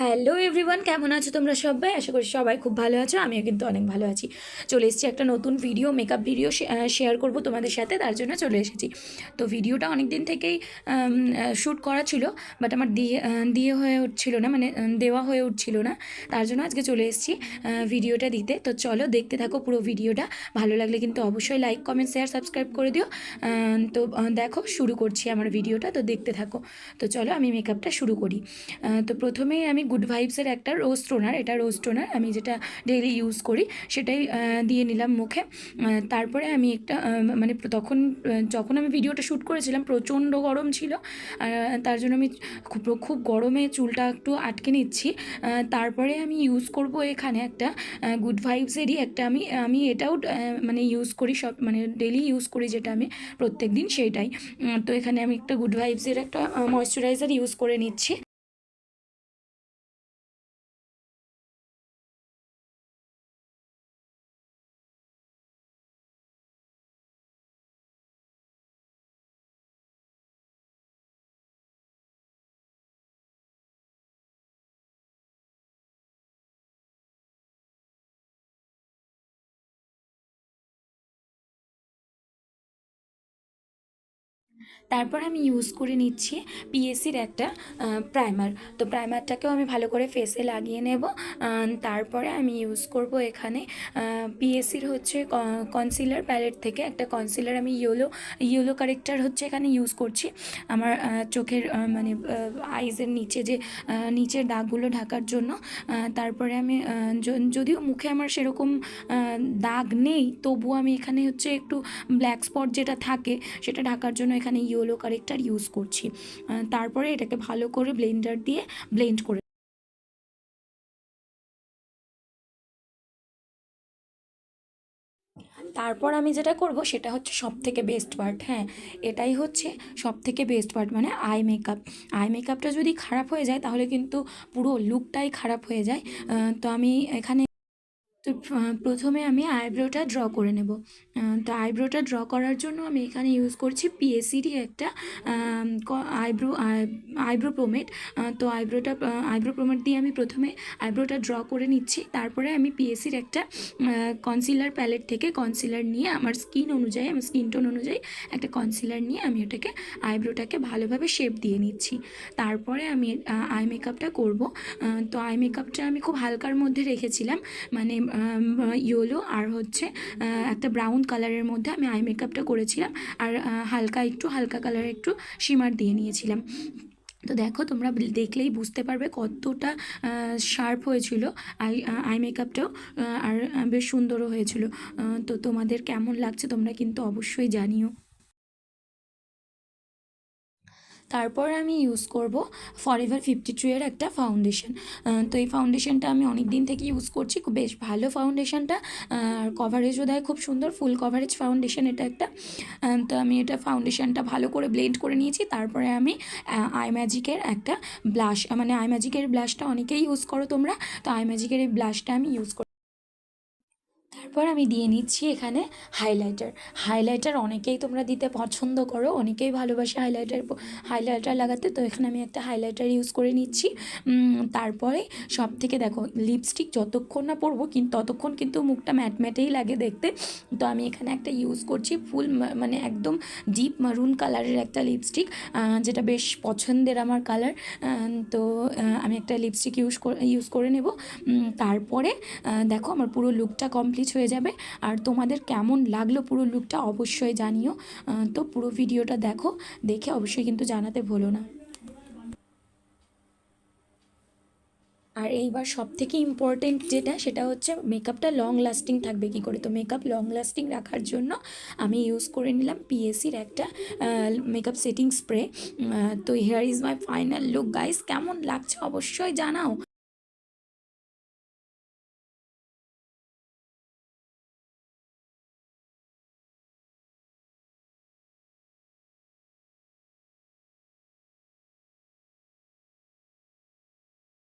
Hello everyone, কেমন আছো তোমরা সবাই? আশা করি সবাই খুব ভালো আছো, আমিও কিন্তু অনেক ভালো আছি। চলে এসেছি একটা নতুন ভিডিও মেকআপ ভিডিও শেয়ার করব তোমাদের সাথে, তার জন্য চলে এসেছি। তো ভিডিওটা অনেক দিন থেকেই শ্যুট করা ছিল বাট আমার দিয়ে দিয়ে হয়ে উঠছিল না মানে দেওয়া হয়ে উঠছিল না, তার জন্য আজকে চলে এসেছি ভিডিওটা দিতে। তো চলো দেখতে থাকো পুরো ভিডিওটা ভালো লাগলে কিন্তু অবশ্যই লাইক কমেন্ট শেয়ার সাবস্ক্রাইব করে দিও। তো দেখো শুরু করছি আমার ভিডিওটা তো দেখতে থাকো। তো চলো আমি মেকআপটা শুরু করি। তো প্রথমেই আমি গুড ভাইবসের একটা রোজ টোনার এটা রোজ টোনার আমি যেটা ডেইলি ইউজ করি, সেটাই দিয়ে নিলাম মুখে। তারপরে আমি একটা মানে তখন যখন আমি ভিডিওটা শ্যুট করেছিলাম, প্রচণ্ড গরম ছিল। তার জন্য আমি খুব খুব গরমে চুলটা একটু আটকে নিচ্ছি। তারপরে আমি ইউজ করব এখানে একটা গুড ভাইবসেরই একটা আমি আমি এটাও মানে ইউজ করি সব মানে ডেলি ইউজ করি যেটা আমি প্রত্যেক দিন সেইটাই তো এখানে আমি একটা গুড ভাইবসের একটা ময়শ্চারাইজার ইউজ করে নিচ্ছি। তারপর আমি ইউজ করে নিচ্ছি পিএসির একটা প্রাইমার তো প্রাইমারটাকেও আমি ভালো করে ফেসে লাগিয়ে নেব। তারপরে আমি ইউজ করব এখানে পিএসির হচ্ছে কনসিলার প্যালেট থেকে একটা কনসিলার আমি ইয়েলো ইয়েলো কারেক্টার হচ্ছে এখানে ইউজ করছি। আমার চোখের মানে আইজের নিচে যে নিচের দাগগুলো ঢাকার জন্য তারপরে আমি যদিও মুখে আমার সেরকম দাগ নেই, তবুও আমি এখানে হচ্ছে একটু ব্ল্যাক স্পট যেটা থাকে, সেটা ঢাকার জন্য এখানে ইয়েলো কারেক্টার ইউজ করছি। তারপরে এটাকে ভালো করে ব্লেন্ডার দিয়ে ব্লেন্ড করে তারপর আমি যেটা করব সেটা হচ্ছে সব থেকে বেস্ট পার্ট হ্যাঁ এটাই হচ্ছে সব থেকে বেস্ট পার্ট মানে আই মেকআপ আই মেকআপটা যদি খারাপ হয়ে যায় তাহলে কিন্তু পুরো লুকটাই খারাপ হয়ে যায়। তো আমি এখানে তো প্রথমে আমি আইব্রোটা ড্র করে নেব। তো আইব্রোটা ড্র করার জন্য আমি এখানে ইউজ করছি পিএসিরই একটা আইব্রো আইব্রো প্রোমেট তো আইব্রোটা আইব্রো প্রোমেট দিয়ে আমি প্রথমে আইব্রোটা ড্র করে নিচ্ছি। তারপরে আমি পিএসির একটা কনসিলার প্যালেট থেকে কনসিলার নিয়ে আমার স্কিন অনুযায়ী, আমার স্কিন টোন অনুযায়ী একটা কনসিলার নিয়ে আমি ওটাকে, আইব্রোটাকে ভালোভাবে শেপ দিয়ে নিচ্ছি। তারপরে আমি আই মেকআপটা করব। তো আই মেকআপটা আমি খুব হালকার মধ্যে রেখেছিলাম। মানে ইয়েলো আর হচ্ছে একটা ব্রাউন কালারের মধ্যে আমি আই মেকআপটা করেছিলাম আর হালকা একটু, হালকা কালার একটু শিমার দিয়ে নিয়েছিলাম। তো দেখো, তোমরা দেখলেই বুঝতে পারবে কতটা শার্প হয়েছিল আই আই মেকআপটাও আর বেশ সুন্দরও হয়েছিল। তো তোমাদের কেমন লাগছে তোমরা কিন্তু অবশ্যই জানিও। তারপর আমি ইউজ করব ফরএভার ফিফটি টু এর একটা ফাউন্ডেশন তো এই ফাউন্ডেশনটা আমি অনেক দিন থেকে ইউজ করছি, খুব বেশ ভালো ফাউন্ডেশনটা আর কভারেজও দেয় খুব সুন্দর ফুল কভারেজ ফাউন্ডেশন এটা একটা। তো আমি এটা ফাউন্ডেশনটা ভালো করে ব্লেন্ড করে নিয়েছি, তারপরে আমি আই ম্যাজিকের একটা ব্লাশ মানে আই ম্যাজিকের ব্লাশটা অনেকেই ইউজ করো তোমরা, তো আই ম্যাজিকের এই ব্লাশটা আমি ইউজ করি তারপর আমি দিয়ে নিচ্ছি এখানে হাইলাইটার হাইলাইটার অনেকেই তোমরা দিতে পছন্দ করো, অনেকেই ভালোবাসে হাইলাইটার হাইলাইটার লাগাতে। তো এখানে আমি একটা হাইলাইটার ইউজ করে নিচ্ছি। তারপরে সব থেকে দেখো লিপস্টিক যতক্ষণ না পরবো কিন্তু ততক্ষণ কিন্তু মুখটা ম্যাট ম্যাটেই লাগে দেখতে। তো আমি এখানে একটা ইউজ করছি ফুল মানে একদম ডিপ মারুন কালারের একটা লিপস্টিক যেটা বেশ পছন্দের আমার কালার তো আমি একটা লিপস্টিক ইউজ ইউজ করে নেব। তারপরে দেখো আমার পুরো লুকটা কমপ্লিট হয়ে যাবে। আর তোমাদের কেমন লাগল পুরো লুকটা অবশ্যই জানিও। তো পুরো ভিডিওটা দেখো, দেখে অবশ্যই কিন্তু জানাতে ভুলো না। আর এইবার সব থেকে ইম্পর্টেন্ট যেটা, সেটা হচ্ছে মেকআপটা লং লাস্টিং থাকবে কি করে? তো মেকআপ লং লাস্টিং রাখার জন্য আমি ইউজ করে নিলাম পিএসির একটা মেকআপ সেটিং স্প্রে তো here is my final look guys কেমন লাগছে অবশ্যই জানাও।